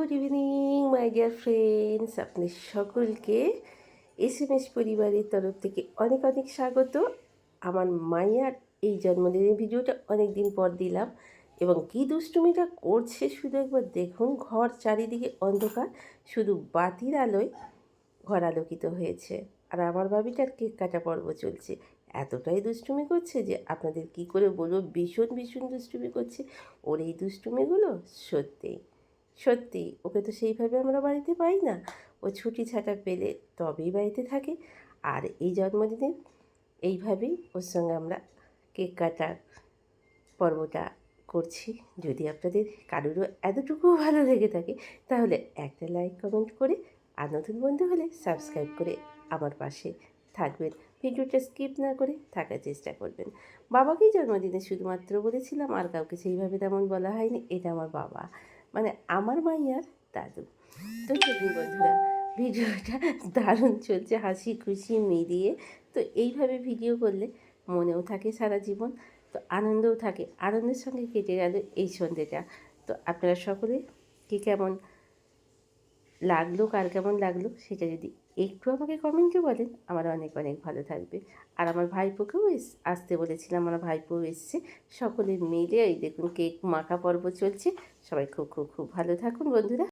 Good evening, my dear friends. আপনাদের সকলকে S M S পরিবারের তরফ থেকে অনেক অনেক স্বাগত। আমার মাইয়ার এই জন্মদিনের ভিডিওটা অনেক দিন পর দিলাম এবং কী দুষ্টুমিটা করছে শুধু একবার দেখুন। ঘর চারিদিকে অন্ধকার, শুধু বাতির আলোয় ঘর আলোকিত হয়েছে। আর আমার বাবিটার কেক কাটা পর্ব চলছে। এতটাই দুষ্টুমি করছে যে আপনাদের কি করে বলব, ভীষণ ভীষণ দুষ্টুমি করছে। ওর এই দুষ্টুমিগুলো সত্যি সত্যি, ওকে তো সেইভাবে আমরা বাড়িতে পাই না। ও ছুটি ছাটা পেলে তবেই বাড়িতে থাকে। আর এই জন্মদিনে এইভাবেই ওর সঙ্গে আমরা কেক কাটার পর্বটা করছি। যদি আপনাদের কারোরও এতটুকু ভালো লেগে থাকে, তাহলে একটা লাইক, কমেন্ট করে আর নতুন বন্ধু হলে সাবস্ক্রাইব করে আমার পাশে থাকবেন। ভিডিওটা স্কিপ না করে থাকার চেষ্টা করবেন। বাবাকেই জন্মদিনে শুধুমাত্র বলেছিলাম, আর কাউকে সেইভাবে তেমন বলা হয়নি, এটা আমার বাবা। মানে আমার মাইয়ার দাদু। তো বন্ধুরা, ভিডিওটা দারুণ চলছে, হাসি খুশি মিলিয়ে। তো এইভাবে ভিডিও করলে মনেও থাকে সারা জীবন, তো আনন্দও থাকে। আনন্দের সঙ্গে কেটে গেল এই সন্ধ্যেটা তো আপনারা সকলে কি কেমন লাগল, কার কেমন লাগল, সেটা যদি একটু আমাকে কমেন্টে বলেন, আমার অনেক অনেক ভালো থাকবে। আর আমার ভাইপোকেও এস, আসতে বলেছিলাম, আমার ভাইপোও এসছে, সকলে মিলে এই দেখুন কেক মাখা পর্ব চলছে। সবাই খুব খুব খুব ভালো থাকুন বন্ধুরা।